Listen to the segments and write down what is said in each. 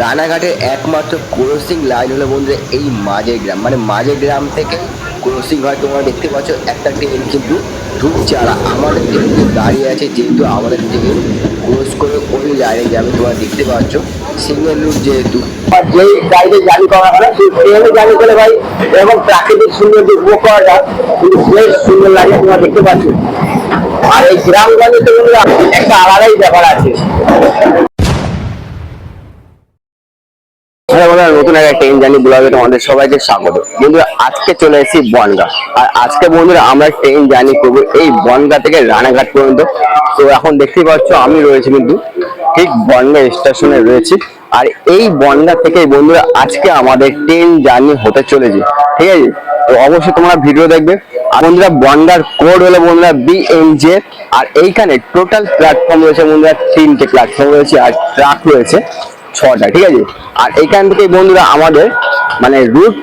রানাঘাটের একমাত্র crossing line হলো বন্ধুরা এই মাঝের গ্রাম। মানে মাঝের গ্রাম থেকে ক্রসিং হয়, তোমরা দেখতে পাচ্ছ একটা ট্রেন কিন্তু ঢুকছে। আর আমাদের ট্রেন দাঁড়িয়ে আছে, যেহেতু আমাদের ট্রেন ক্রস করে ওই লাইনে যাবে, তোমরা দেখতে পাচ্ছ। সিঙ্গেল রুট যেহেতু যেই গাড়িতে জার্নি করা হয়, সেই ট্রেনে জার্নি করে ভাই, এবং প্রাকৃতিক সৌন্দর্য উপভোগ করাটা কিন্তু বেশ সুন্দর লাগে, তোমরা দেখতে পাচ্ছ। আর এই গ্রামগঞ্জে তো একটা আলাদাই ব্যাপার আছে। আজকে চলে এসেছি আর আজকে বন্ধুরা আমরা ট্রেন জার্নি এই থেকে রানাঘাট পর্যন্ত। তো এখন দেখতেই আমি রয়েছি কিন্তু ঠিক বনগা স্টেশনে রয়েছি। আর এই বনগা থেকে বন্ধুরা, আজকে আমাদের ট্রেন জার্নি হতে চলেছে। ঠিক আছে? তো অবশ্যই তোমরা ভিডিও দেখবে। বন্ধুরা, বনগার কোড হলো বন্ধুরা বিএনজে আর এইখানে টোটাল প্ল্যাটফর্ম রয়েছে বন্ধুরা, তিনটে প্ল্যাটফর্ম রয়েছে আর ট্রাক রয়েছে। ছটা, ঠিক আছে? আর এইখান থেকে বন্ধুরা আমাদের মানে রুট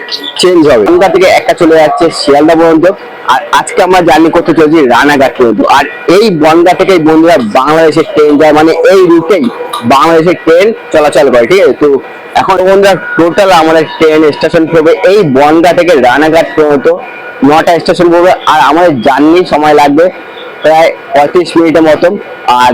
চেঞ্জ হবে। ওখান থেকে একটা চলে যাচ্ছে, শিয়ালদা পর্যন্ত। আর আজকে আমরা জার্নি করতে চলেছি রানাঘাট পর্যন্ত। আর এই বনগা থেকে বন্ধুরা বাংলাদেশের ট্রেন যায় মানে এই রুটেই বাংলাদেশের ট্রেন চলাচল করে, ঠিক আছে? তো এখন বন্ধুরা টোটাল আমাদের ট্রেন স্টেশন পড়বে এই বনগা থেকে রানাঘাট পর্যন্ত। নটা স্টেশন পড়বে, আর আমাদের জার্নি সময় লাগবে প্রায় পঁয়ত্রিশ মিনিটের মতন। আর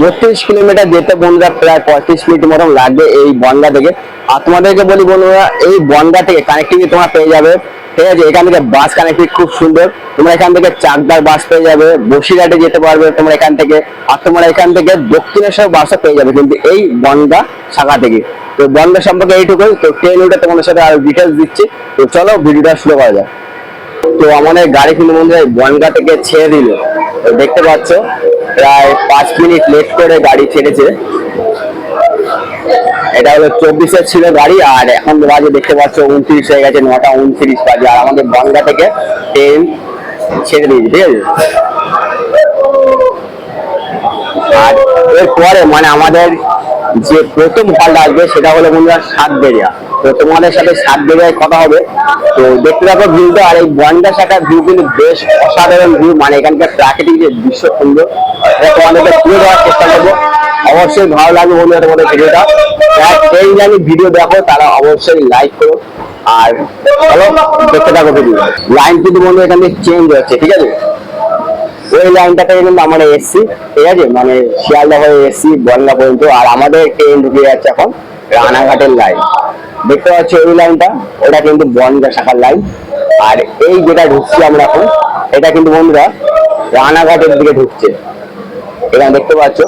বত্রিশ কিলোমিটার যেতে বন্ধুরা প্রায় পঁয়ত্রিশ মিনিট মতন লাগবে এই বনগা থেকে। আর তোমাদেরকে বলি বন্ধুরা, এই বনগা থেকে কানেক্টিভিটি তোমরা পেয়ে যাবে। ঠিক আছে, এখান থেকে বাস কানেক্টিভিটি খুব সুন্দর। তোমরা এখান থেকে চাকদার বাস পেয়ে যাবে, বসিরহাটে যেতে পারবে তোমরা এখান থেকে। আর তোমরা এখান থেকে দক্ষিণেশ্বর বাসও পেয়ে যাবে কিন্তু এই বনগা শাখা থেকে। তো বনগা সম্পর্কে এইটুকুই, তো ট্রেন উঠে তোমাদের সাথে আরও ডিটেলস দিচ্ছি। তো চলো ভিডিওটা শুরু করা যায় তো আমাদের গাড়ি কিন্তু বন্ধুরা এই বনগা থেকে ছেড়ে দিল। দেখতে পাচ্ছ প্রায় পাঁচ মিনিট লেট করে গাড়ি ছেড়েছে। এটা হলো চব্বিশের ছিল গাড়ি, আর এখন বাজে দেখতে পাচ্ছ উনত্রিশ হয়ে গেছে, নটা উনত্রিশ বাজে। আর আমাদের বাংলা থেকে ট্রেন ছেড়ে দিয়েছে, ঠিক আছে? আর এরপরে মানে আমাদের যে প্রথম পাল্টা আসবে সেটা হলো বন্ধুরা সাত বেরিয়া। তো তোমাদের সাথে সাত বেরিয়ায় কথা হবে। তো দেখতে থাকো ভিউটা আর এই বন্ডা শাখার ভিউ কিন্তু বেশ অসাধারণ ভিউ মানে এখানকার প্রাকৃতিক যে দৃশ্য সুন্দর এটা তোমাদেরকে তুলে দেওয়ার চেষ্টা করব। অবশ্যই ভালো লাগবে বন্ধুরা তোমাদের ভিডিওটা। যারা জানি ভিডিও দেখো, তারা অবশ্যই লাইক করো। আর দেখতে থাকো ভিডিও লাইন কিন্তু বন্ধু এখান চেঞ্জ হচ্ছে, ঠিক আছে? ওই লাইনটাতে কিন্তু আমরা এসছি ঠিক আছে? মানে শিয়ালদা হয়ে এসছি বনগা পর্যন্ত। আর আমাদের ট্রেন ঢুকে যাচ্ছে এখন রানাঘাটের লাইন দেখতে পাচ্ছি ওই লাইনটা ওটা কিন্তু বনগা শাখার লাইন আর এই যেটা ঢুকছি আমরা এখন এটা কিন্তু বন্ধুরা রানাঘাটের দিকে ঢুকছে। এখানে দেখতে পাচ্ছ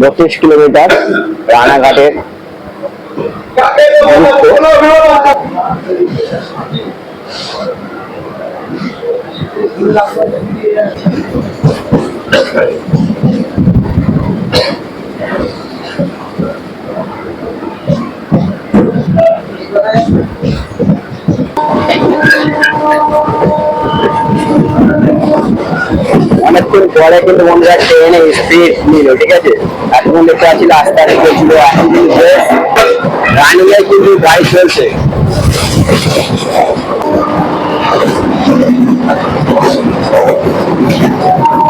বত্রিশ কিলোমিটার রানাঘাটের। অনেকক্ষণ পরে কিন্তু বন্ধুরা ট্রেনে স্পিড নিল, ঠিক আছে? এতক্ষণ দেখতে পাচ্ছিল আস্তে আস্তে চলছিল এখন কিন্তু রানিং এ কিন্তু গাড়ি চলছে। Thank you.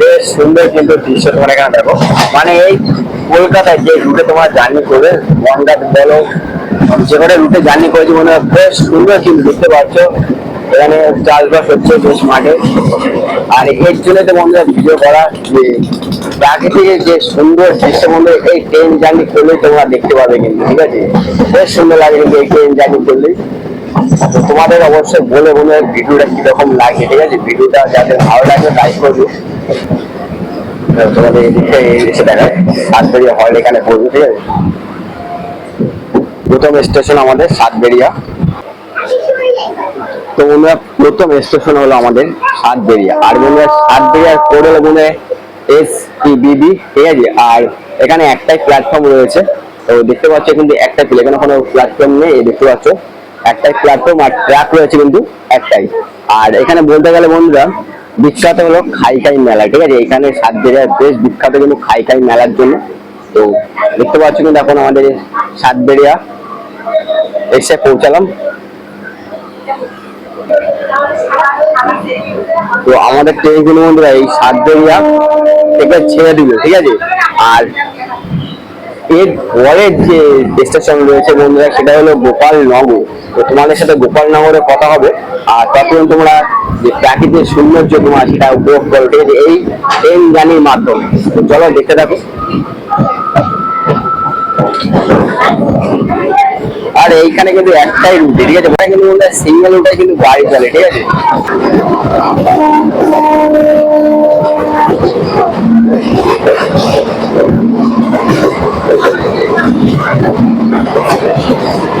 বেশ সুন্দর কিন্তু দৃশ্য তোমার এখানে দেখো। মানে এই কলকাতায় যে রুটে তোমার জার্নি করবে বলো, যে রুটে জার্নি করেছি, মনে হয় বেশ সুন্দর কিন্তু দেখতে পাচ্ছ। এখানে চাষবাস হচ্ছে বেশ মাঠে। আর এর জন্য তো ভিডিও করা যে প্রাকৃতিক যে সুন্দর দৃশ্য বন্ধু এই ট্রেন জার্নি করলে তোমরা দেখতে পাবে কিন্তু, ঠিক আছে? বেশ সুন্দর লাগে কিন্তু এই ট্রেন জার্নি করলে তোমাদের অবশ্যই বলে বলে ভিডিওটা কীরকম লাগে, ঠিক আছে? ভিডিওটা যাদের ভালো লাগে লাইক করবে। এখানে ঠিক আছে? প্রথম স্টেশন আমাদের তো প্রথম স্টেশন হলো আমাদের আর মনে এস ঠিক আছে? আর এখানে একটাই প্ল্যাটফর্ম রয়েছে। তো দেখতে পাচ্ছ কিন্তু একটা প্লেন কোনো প্ল্যাটফর্ম নেই দেখতে পাচ্ছ। একটাই প্ল্যাটফর্ম আর ট্র্যাক রয়েছে কিন্তু একটাই। আর এখানে বলতে গেলে বন্ধুরা বিখ্যাত হলো খাই খাই মেলা, ঠিক আছে? এখানে সাত জায়গায় বেশ বিখ্যাত কিন্তু খাই খাই মেলার জন্য। তো দেখতে পাচ্ছ কিন্তু এখন আমাদের সাতবেড়িয়া এসে পৌঁছালাম। তো আমাদের ট্রেন কিন্তু বন্ধুরা এই সাতবেড়িয়া থেকে ছেড়ে দিবে, ঠিক আছে? আর এর পরের যে স্টেশন রয়েছে বন্ধুরা, সেটা হলো গোপালনগর তো তোমাদের সাথে গোপালনগরে কথা হবে, আর তখন তোমরা যে প্রাকৃতিক সৌন্দর্য তোমার সেটা উপভোগ আছে? এই ট্রেন জার্নির মাধ্যমে চলো দেখতে থাকো। আর এইখানে কিন্তু একটাই রুট ঠিক আছে? ওটা কিন্তু সিঙ্গেল রুটে কিন্তু গাড়ি চলে ঠিক আছে? Gracias.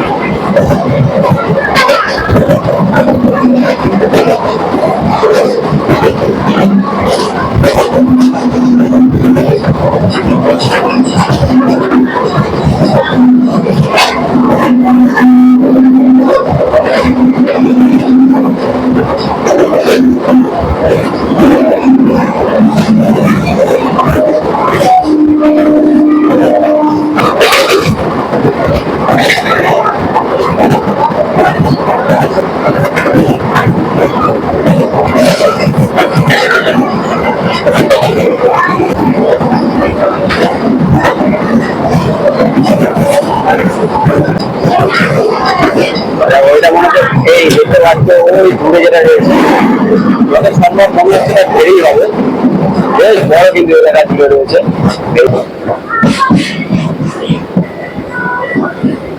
ওই দূরে যেটা রয়েছে যত সম্ভব মনে হচ্ছে এটা দেরি হবে। বেশ বড় কিন্তু এলাকা জুড়ে রয়েছে।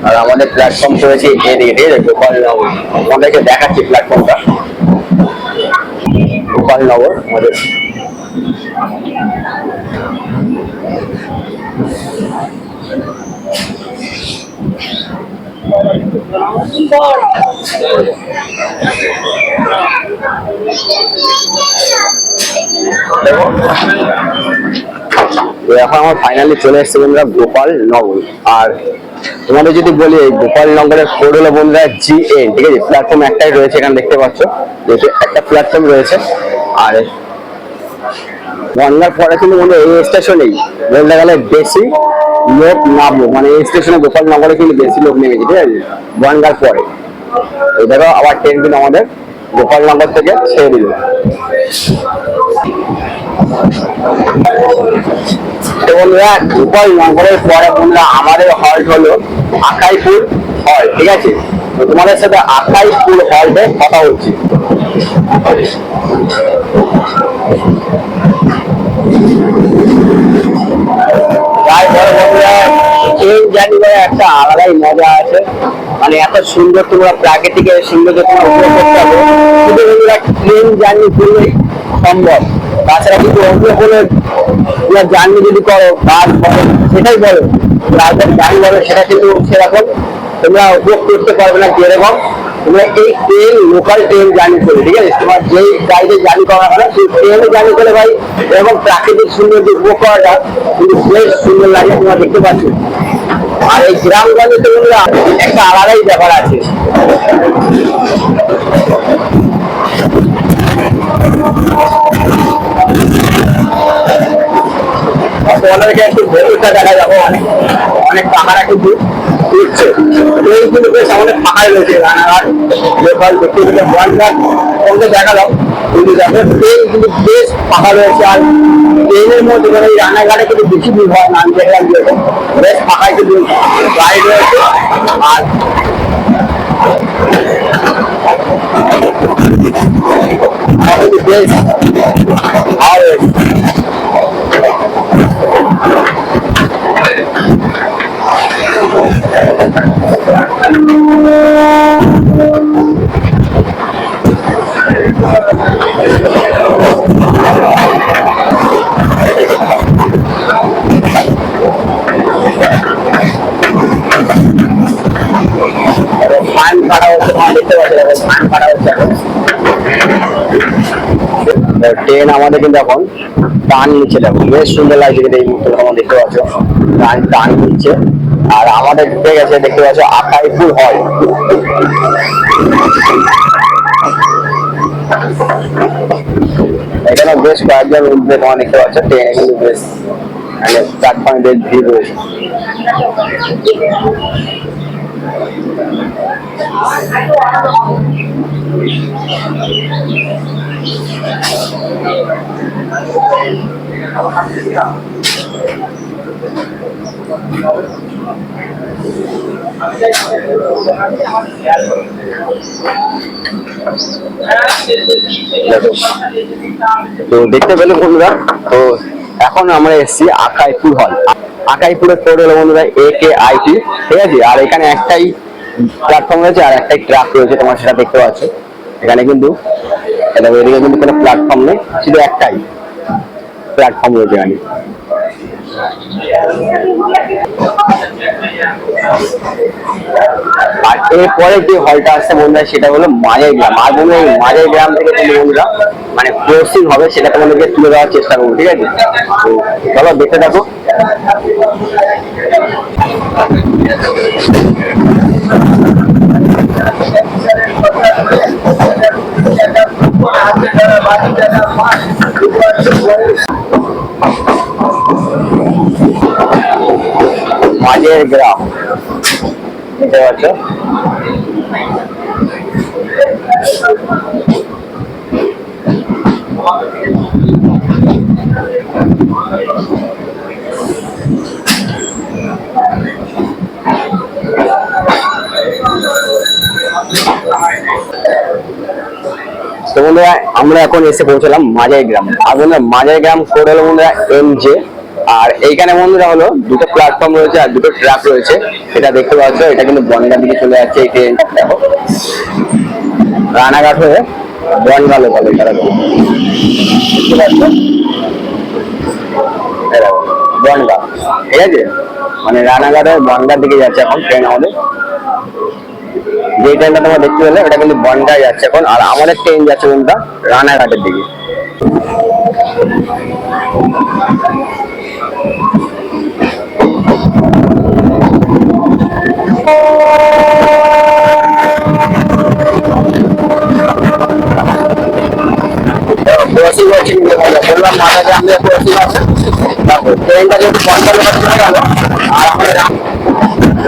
আর আমাদের প্ল্যাটফর্ম রয়েছে এদিকে ঠিক আছে গোপালনগর আমাদেরকে দেখাচ্ছি প্ল্যাটফর্মটা গোপালনগর আমাদের দেখো তো এখন আমার ফাইনালি চলে এসছে বন্ধুরা গোপাল নগর। আর তোমাদের যদি বলি গোপাল নগরের কোড হলো বন্ধুরা জি এন ঠিক আছে? প্ল্যাটফর্ম একটাই রয়েছে, এখানে দেখতে পাচ্ছ। যেহেতু একটা প্ল্যাটফর্ম রয়েছে। আর বন্যার পরে কিন্তু বন্ধু এই স্টেশনেই বলতে গেলে বেশি লোক নামলো মানে স্টেশনে গোপাল নগরে কিন্তু বেশি লোক নেমেছে, ঠিক আছে? বন্যার পরে। এই আবার ট্রেন কিন্তু আমাদের গোপাল নগর থেকে ছেড়ে দিল। তো গোপাল নগরের পরে বন্ধুরা, আমাদের হল্ট হলো আকাইপুর হল ঠিক আছে? তোমাদের সাথে আকাইপুর হল্টে কথা হচ্ছে তারপরে বন্ধুরা ট্রেন জার্নি একটা আলাদাই মজা আছে। মানে এত সুন্দর তোমরা প্রাকৃতিকের সৌন্দর্য তোমরা করতে হবে শুধু বন্ধুরা ট্রেন জার্নি করলেই সম্ভব। তাছাড়া কিন্তু অন্য কোনো তোমরা জার্নি যদি করো, বাস বলো সেটাই বলো। রাজধানী গাড়ি বলো, সেটা কিন্তু সেরকম তোমরা উপভোগ করতে পারবে না, যেরকম তোমরা এই ট্রেন লোকাল ট্রেন জার্নি করে ঠিক আছে? তোমার যেই গাড়িতে জার্নি করা হবে, সেই ট্রেনে জার্নি করে ভাই এবং প্রাকৃতিক সৌন্দর্য উপভোগ করাটা কিন্তু বেশ সুন্দর লাগে, তোমরা দেখতে পাচ্ছ। আর এই গ্রামগঞ্জে তো বন্ধুরা, একটা আলাদাই ব্যাপার আছে। তোমাদেরকে একটু ভেতরটা দেখা যাব অনেক অনেক পাহাড়া কিন্তু বেশ আমাদের ফাঁকাই রয়েছে, রানাঘাট, লোকাল দেখতে গেলে দেখালাম কিন্তু বেশ ফাঁকা রয়েছে, আর ট্রেনের মধ্যে মানে রানাঘাটে কিন্তু বেশি ভিড় হয় না আমি দেখলাম যেরকম বেশ ফাঁকাই কিন্তু গাড়ি রয়েছে, আর আর কিন্তু ফান কাটা হচ্ছে তোমার দেখতে পাচ্ছি দেখো ফান হচ্ছে ট্রেন আমাদের কিন্তু এখন টান নিচ্ছে দেখো। বেশ সুন্দর লাগছে কিন্তু এই মুহূর্তে দেখতে পাচ্ছ। টান টান নিচ্ছে। আমাদের ঢুকে গেছে, দেখতে পাচ্ছ আকাইপুর হল এখানে বেশ কয়েকজন উঠবে তোমার দেখতে পাচ্ছ, ট্রেনে কিন্তু বেশ মানে প্ল্যাটফর্মে বেশ ভিড় রয়েছে। তো দেখতে পেলে বন্ধুরা, তো এখন আমরা এসেছি আকাইপুর হল আকাইপুরের কোড হলো বন্ধুরা এ কে আইটি ঠিক আছে? আর এখানে একটাই প্ল্যাটফর্ম রয়েছে আর একটাই ট্র্যাক রয়েছে, তোমার সেটা দেখতে পাচ্ছ। এখানে কিন্তু, এটা এদিকে কিন্তু কোনো প্ল্যাটফর্ম নেই, শুধু একটাই প্ল্যাটফর্ম রয়েছে এখানে। আর এরপরে যে হলটা আসছে বন্ধুরা, সেটা হলো মাঝের গ্রাম। আর বন্ধুরা, এই মাঝের গ্রাম থেকে কিন্তু বন্ধুরা মানে ক্রসিং হবে, সেটা তোমাদেরকে তুলে দেওয়ার চেষ্টা করব, ঠিক আছে? তো চলো, দেখতে থাকো। মাঝের গ্রাম। দেখতে তো বন্ধুরা, আমরা এখন এসে পৌঁছলাম মাজাই গ্রাম। আর বন্ধুরা মাজাই গ্রাম কোড হলো বন্ধুরা, এম জে। আর এইখানে বন্ধুরা হলো দুটো প্ল্যাটফর্ম রয়েছে আর দুটো ট্র্যাক রয়েছে। এটা দেখতে পাচ্ছ এটা কিন্তু বনগা দিকে চলে যাচ্ছে এই ট্রেনটা দেখো। রানাঘাট হয়ে বনগা লোকাল এটা দেখো। এই দেখো, বনগা। ঠিক আছে? মানে রানাঘাট হয়ে বনগার দিকে যাচ্ছে এখন ট্রেন আমাদের। যে ট্রেনটা তোমরা দেখতে পেলে ওটা কিন্তু বনগায় যাচ্ছে এখন। আর আমাদের ট্রেন যাচ্ছে কোনটা রানাঘাটের দিকে। তারপর ট্রেনটা যেহেতু আর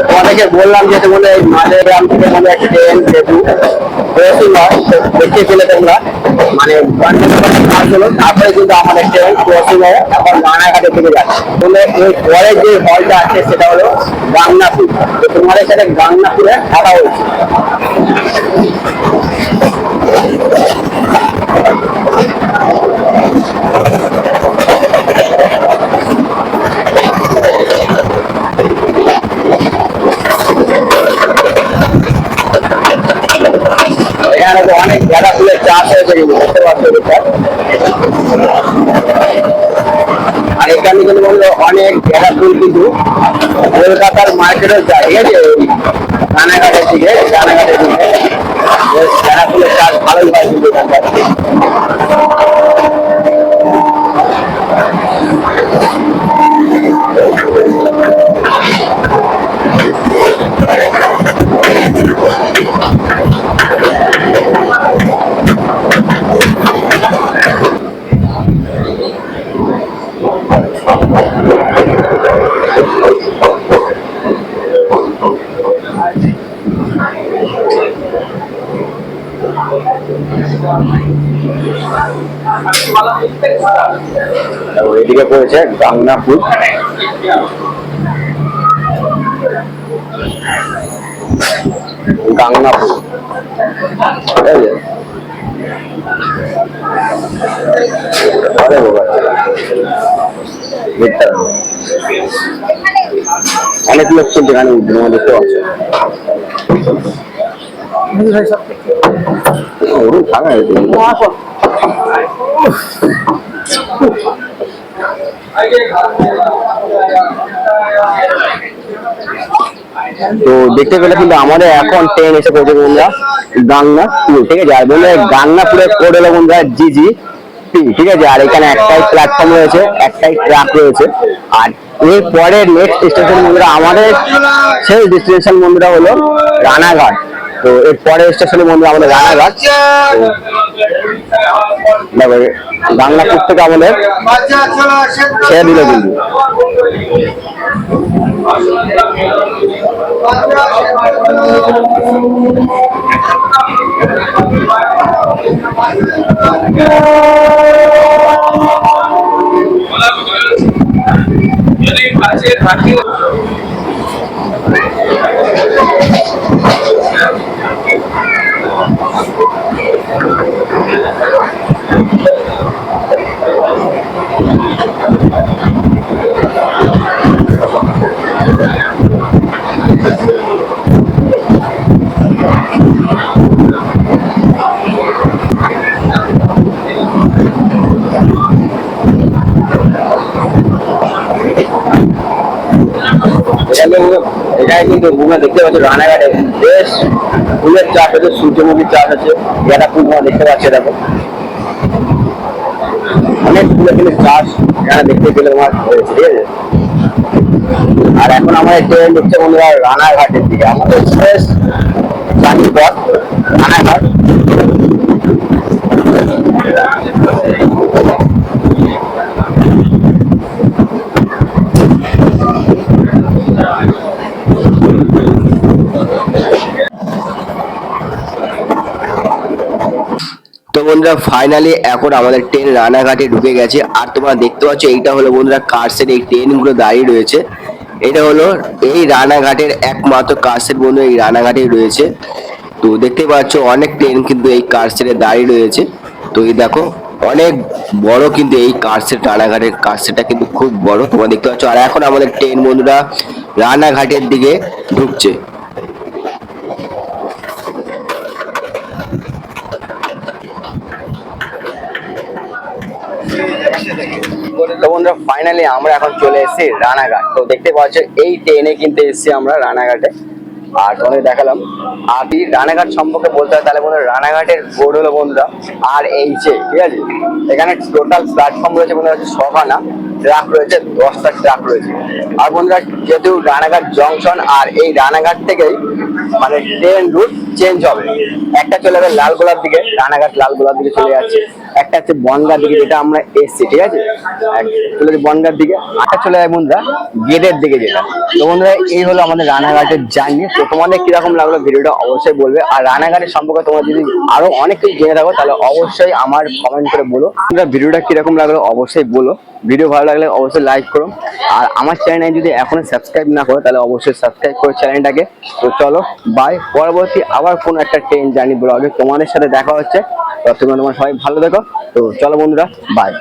তোমাদেরকে বললাম যে তোমাদের এই মাঝের গ্রাম থেকে মানে একটা ট্রেন যেহেতু হয় তো দেখতে পেলে তোমরা। মানে হলো তারপরে কিন্তু আমাদের ট্রেন ক্রসিং হয়ে এখন রানাঘাটের দিকে যাচ্ছে। তোমরা এর পরে যে হলটা আছে, সেটা হলো গাংনাপুর। তো তোমাদের সাথে গাংনাপুরে কথা হয়েছে এখানে তো অনেক গাঁদা ফুলের চাষ হয়েছে কিন্তু বুঝতে পারছ এটা। আর এখানে কিন্তু বলল অনেক গাঁদা ফুল কিন্তু কলকাতার মার্কেটে যায়। ঠিক আছে রানাঘাটের দিকে রানাঘাটের দিকে বেশ ফুলের চাষ ভালোই হয় কিন্তু পড়েছে গাংনাপুর গাংনাপুর ঠিক আছে। আরে বাবা। অনেক লোক কিন্তু এখানে উদ্যোগ দেখতে পাচ্ছে ওরকম হয়েছে। তো দেখতে পেলে কিন্তু আমাদের এখন ট্রেন এসে পৌঁছে বন্ধুরা গাংনা গাংনাপুর ঠিক আছে? আর বন্ধুরা গাংনাপুরের কোড হলো বন্ধুরা জিজি ঠিক আছে? আর এখানে একটাই প্ল্যাটফর্ম রয়েছে, একটাই ট্র্যাক রয়েছে। আর এরপরে নেক্সট স্টেশন বন্ধুরা, আমাদের শেষ ডেস্টিনেশন বন্ধুরা হলো রানাঘাট। তো এর পরের স্টেশনে বন্ধুরা আমাদের রানাঘাট। দেখো, বাংলাপুর থেকে আমাদের ছেড়ে দিল কিন্তু। এখানে কিন্তু তোমরা দেখতে পাচ্ছ, রানাঘাটে বেশ ফুলের চাষ আছে সূর্যমুখীর চাষ আছে এটা ফুল দেখতে পাচ্ছ দেখো। অনেক ফুলের কিন্তু চাষ এখানে দেখতে পেলে তোমার হয়েছে, ঠিক আছে? আর এখন আমাদের ট্রেন ঢুকছে বন্ধুরা রানাঘাটের দিকে, আমাদের বেশ জানি পথ, রানাঘাট। বন্ধুরা ফাইনালি এখন আমাদের ট্রেন রানাঘাটে ঢুকে গেছে। আর তোমরা দেখতে পাচ্ছ, এইটা হলো বন্ধুরা কার্সের এই ট্রেনগুলো দাঁড়িয়ে রয়েছে। এটা হলো এই রানাঘাটের একমাত্র কার্সের বন্ধু এই রানাঘাটেই রয়েছে। তো দেখতে পাচ্ছ, অনেক ট্রেন কিন্তু এই কার্সেটে দাঁড়িয়ে রয়েছে। তো এই দেখো, অনেক বড় কিন্তু এই কার্সেট রানাঘাটের কার্সেটটা কিন্তু খুব বড়। তোমরা দেখতে পাচ্ছ, আর এখন আমাদের ট্রেন বন্ধুরা রানাঘাটের দিকে ঢুকছে। তো বন্ধুরা ফাইনালি আমরা এখন চলে এসেছি রানাঘাট। তো দেখতে পাচ্ছ, এই ট্রেনে কিন্তু এসেছি আমরা রানাঘাটে। আর তোমাদের দেখালাম, আর এই রানাঘাট সম্পর্কে বলতে হয়, তাহলে বন্ধুরা, রানাঘাটের বোর্ড হলো বন্ধুরা, আর এইচে ঠিক আছে? এখানে টোটাল প্ল্যাটফর্ম রয়েছে বন্ধুরা, হচ্ছে ছখানা ট্রাক রয়েছে, দশটা ট্রাক রয়েছে। আর বন্ধুরা, যেহেতু রানাঘাট জংশন আর এই রানাঘাট থেকেই মানে ট্রেন রুট চেঞ্জ হবে। একটা চলে যাবে লাল গোলার দিকে রানাঘাট লালগোলার দিকে চলে যাচ্ছে। একটা হচ্ছে বনগার দিকে, যেটা আমরা এসছি, ঠিক আছে? চলে বনগার দিকে, আরেকটা চলে যায় বন্ধুরা গেটের দিকে যেটা। তো বন্ধুরা, এই হলো আমাদের রানাঘাটের জার্নি। তো তোমাদের কীরকম লাগল ভিডিওটা অবশ্যই বলবে। আর রানাঘাটের সম্পর্কে তোমরা যদি আরও অনেক কিছু জেনে থাকো, তাহলে অবশ্যই আমার কমেন্ট করে বলো। ভিডিওটা কীরকম লাগল অবশ্যই বলো। ভিডিও ভালো লাগলে অবশ্যই লাইক করো। আর আমার চ্যানেলে যদি এখনও সাবস্ক্রাইব না করো, তাহলে অবশ্যই সাবস্ক্রাইব করো চ্যানেলটাকে তো চলো বাই পরবর্তী আবার কোনো একটা ট্রেন জার্নি ব্লগে তোমাদের সাথে দেখা হচ্ছে। ততক্ষণ তোমার সবাই ভালো দেখো তো চলো বন্ধুরা বাই